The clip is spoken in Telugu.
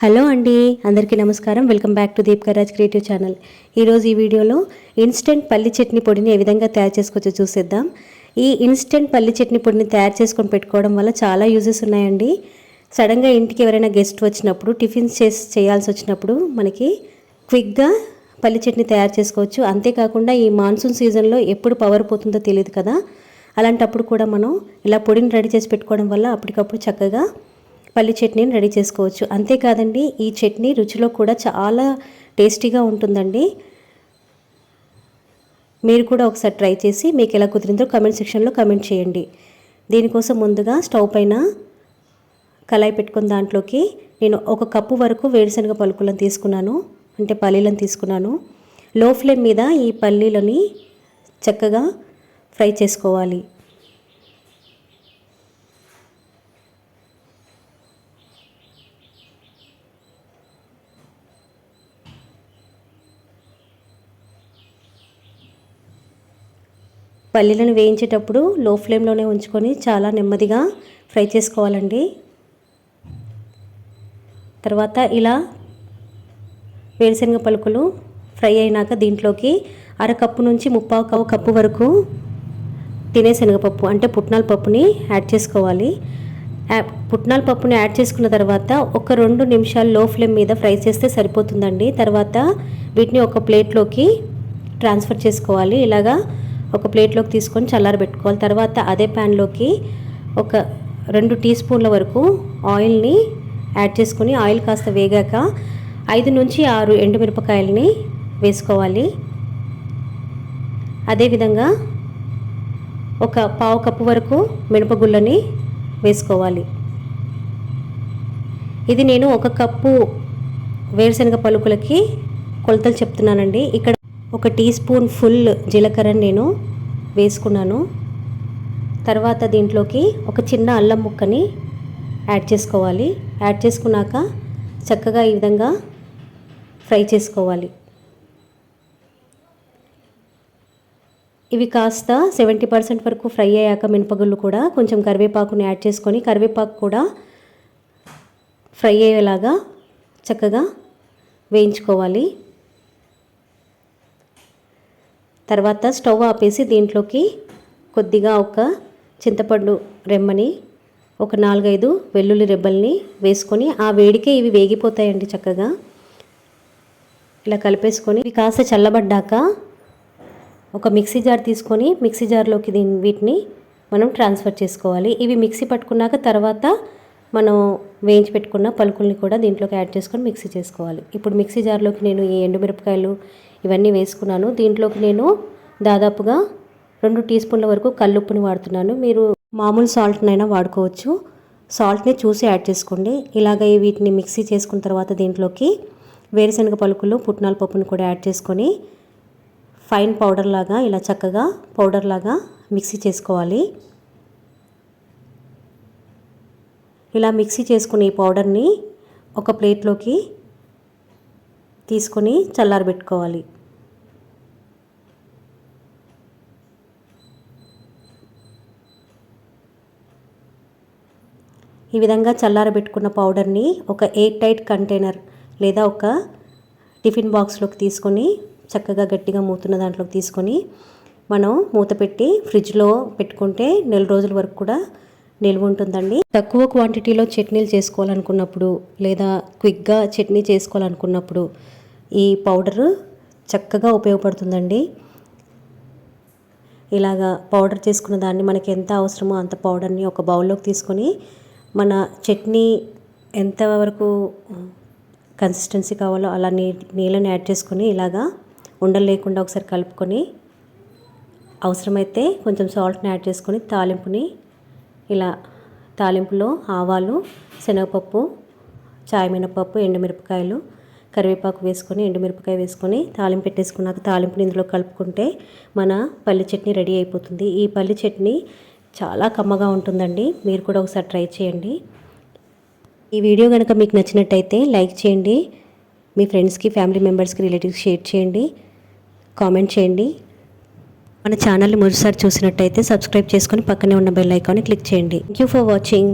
హలో అండి అందరికీ నమస్కారం. Welcome back to Deepakraj creative channel. ఈరోజు ఈ వీడియోలో ఇన్స్టెంట్ పల్లి చట్నీ పొడిని ఏ విధంగా తయారు చేసుకోవచ్చో చూసేద్దాం. ఈ ఇన్స్టెంట్ పల్లి చట్నీ పొడిని తయారు చేసుకొని పెట్టుకోవడం వల్ల చాలా యూజెస్ ఉన్నాయండి. సడన్గా ఇంటికి ఎవరైనా గెస్ట్ వచ్చినప్పుడు టిఫిన్స్ చేసి చేయాల్సి వచ్చినప్పుడు మనకి క్విక్గా పల్లి చట్నీ తయారు చేసుకోవచ్చు. అంతేకాకుండా ఈ మాన్సూన్ సీజన్లో ఎప్పుడు పవర్ పోతుందో తెలియదు కదా. అలాంటప్పుడు కూడా మనం ఇలా పొడిని రెడీ చేసి పెట్టుకోవడం వల్ల అప్పటికప్పుడు చక్కగా పల్లి చట్నీని రెడీ చేసుకోవచ్చు. అంతేకాదండి ఈ చట్నీ రుచిలో కూడా చాలా టేస్టీగా ఉంటుందండి. మీరు కూడా ఒకసారి ట్రై చేసి మీకు ఎలా కుదిరిందో కమెంట్ సెక్షన్లో కమెంట్ చేయండి. దీనికోసం ముందుగా స్టవ్ పైన కళాయి పెట్టుకున్న దాంట్లోకి నేను ఒక కప్పు వరకు వేరుశనగ పలుకులను తీసుకున్నాను. అంటే పల్లీలను తీసుకున్నాను. లో ఫ్లేమ్ మీద ఈ పల్లీలని చక్కగా ఫ్రై చేసుకోవాలి. పల్లీలను వేయించేటప్పుడు లో ఫ్లేమ్లోనే ఉంచుకొని చాలా నెమ్మదిగా ఫ్రై చేసుకోవాలండి. తర్వాత ఇలా వేరుశనగ పలుకులు ఫ్రై అయినాక దీంట్లోకి అరకప్పు నుంచి ముప్పావు కప్పు వరకు తినే శనగపప్పు అంటే పుట్నాల పప్పుని యాడ్ చేసుకోవాలి. పుట్నాల పప్పుని యాడ్ చేసుకున్న తర్వాత ఒక రెండు నిమిషాలు లో ఫ్లేమ్ మీద ఫ్రై చేస్తే సరిపోతుందండి. తర్వాత వీటిని ఒక ప్లేట్లోకి ట్రాన్స్ఫర్ చేసుకోవాలి. ఇలాగా ఒక ప్లేట్లోకి తీసుకొని చల్లారబెట్టుకోవాలి తర్వాత అదే ప్యాన్లోకి ఒక రెండు టీ స్పూన్ల వరకు ఆయిల్ని యాడ్ చేసుకొని ఆయిల్ కాస్త వేగాక ఐదు నుంచి ఆరు ఎండుమిరపకాయలని వేసుకోవాలి. అదేవిధంగా ఒక పావు కప్పు వరకు మినపగుళ్ళని వేసుకోవాలి. ఇది నేను ఒక కప్పు వేరుశనగ పలుకులకి కొలతలు చెప్తున్నానండి. ఇక్కడ ఒక టీ స్పూన్ ఫుల్ జీలకర్ర నేను వేసుకున్నాను. తర్వాత దీంట్లోకి ఒక చిన్న అల్లం ముక్కని యాడ్ చేసుకోవాలి. యాడ్ చేసుకున్నాక చక్కగా ఈ విధంగా ఫ్రై చేసుకోవాలి. ఇవి కాస్త సెవెంటీ పర్సెంట్ వరకు ఫ్రై అయ్యాక మినపగుళ్ళు కూడా కొంచెం కరివేపాకుని యాడ్ చేసుకొని కరివేపాకు కూడా ఫ్రై అయ్యేలాగా చక్కగా వేయించుకోవాలి. తర్వాత స్టవ్ ఆపేసి దీంట్లోకి కొద్దిగా ఒక చింతపండు రెమ్మని ఒక నాలుగైదు వెల్లుల్లి రెబ్బల్ని వేసుకొని ఆ వేడికే ఇవి వేగిపోతాయండి చక్కగా. ఇలా కలిపేసుకొని ఇవి కాస్త చల్లబడ్డాక ఒక మిక్సీ జార్ తీసుకొని మిక్సీ జార్లోకి దీని వీటిని మనం ట్రాన్స్ఫర్ చేసుకోవాలి. ఇవి మిక్సీ పట్టుకున్నాక తర్వాత మనం వేయించి పెట్టుకున్న పలుకుల్ని కూడా దీంట్లోకి యాడ్ చేసుకొని మిక్సీ చేసుకోవాలి. ఇప్పుడు మిక్సీ జార్లోకి నేను ఈ ఎండుమిరపకాయలు ఇవన్నీ వేసుకున్నాను. దీంట్లోకి నేను దాదాపుగా రెండు టీ స్పూన్ల వరకు కల్లుప్పుని వాడుతున్నాను. మీరు మామూలు సాల్ట్నైనా వాడుకోవచ్చు. సాల్ట్ని చూసి యాడ్ చేసుకోండి. ఇలాగ వీటిని మిక్సీ చేసుకున్న తర్వాత దీంట్లోకి వేరుశనగ పలుకులు పుట్నాల పప్పుని కూడా యాడ్ చేసుకొని ఫైన్ పౌడర్ లాగా ఇలా చక్కగా పౌడర్ లాగా మిక్సీ చేసుకోవాలి. ఇలా మిక్సీ చేసుకుని ఈ పౌడర్ని ఒక ప్లేట్లోకి తీసుకొని చల్లారబెట్టుకోవాలి ఈ విధంగా చల్లారబెట్టుకున్న పౌడర్ని ఒక ఎయిట్ టైట్ కంటైనర్ లేదా ఒక టిఫిన్ బాక్స్లోకి తీసుకొని చక్కగా గట్టిగా మూతున్న దాంట్లోకి తీసుకొని మనం మూత పెట్టి ఫ్రిడ్జ్లో పెట్టుకుంటే నెల రోజుల వరకు కూడా నిల్వ ఉంటుందండి. తక్కువ క్వాంటిటీలో చట్నీలు చేసుకోవాలనుకున్నప్పుడు లేదా క్విక్గా చట్నీ చేసుకోవాలనుకున్నప్పుడు ఈ పౌడరు చక్కగా ఉపయోగపడుతుందండి. ఇలాగా పౌడర్ చేసుకున్న దాన్ని మనకి ఎంత అవసరమో అంత పౌడర్ని ఒక బౌల్లోకి తీసుకొని మన చట్నీ ఎంతవరకు కన్సిస్టెన్సీ కావాలో అలా నీ నీళ్ళని యాడ్ చేసుకొని ఇలాగా ఉండలు లేకుండా ఒకసారి కలుపుకొని అవసరమైతే కొంచెం సాల్ట్ని యాడ్ చేసుకొని తాలింపుని ఇలా తాలింపులో ఆవాలు శనగపప్పు చాయ్ మినపప్పు ఎండుమిరపకాయలు కరివేపాకు వేసుకొని ఎండుమిరపకాయ వేసుకొని తాలింపు పెట్టేసుకున్నాక తాలింపుని ఇందులో కలుపుకుంటే మన పల్లి చట్నీ రెడీ అయిపోతుంది. ఈ పల్లి చట్నీ చాలా కమ్మగా ఉంటుందండి. మీరు కూడా ఒకసారి ట్రై చేయండి. ఈ వీడియో కనుక మీకు నచ్చినట్టయితే లైక్ చేయండి. మీ ఫ్రెండ్స్కి ఫ్యామిలీ మెంబర్స్కి రిలేటివ్స్ షేర్ చేయండి. కామెంట్ చేయండి. మన ఛానల్ని మొదటిసారి చూసినట్టయితే సబ్స్క్రైబ్ చేసుకొని పక్కనే ఉన్న బెల్ ఐకాన్ని క్లిక్ చేయండి. Thank you for watching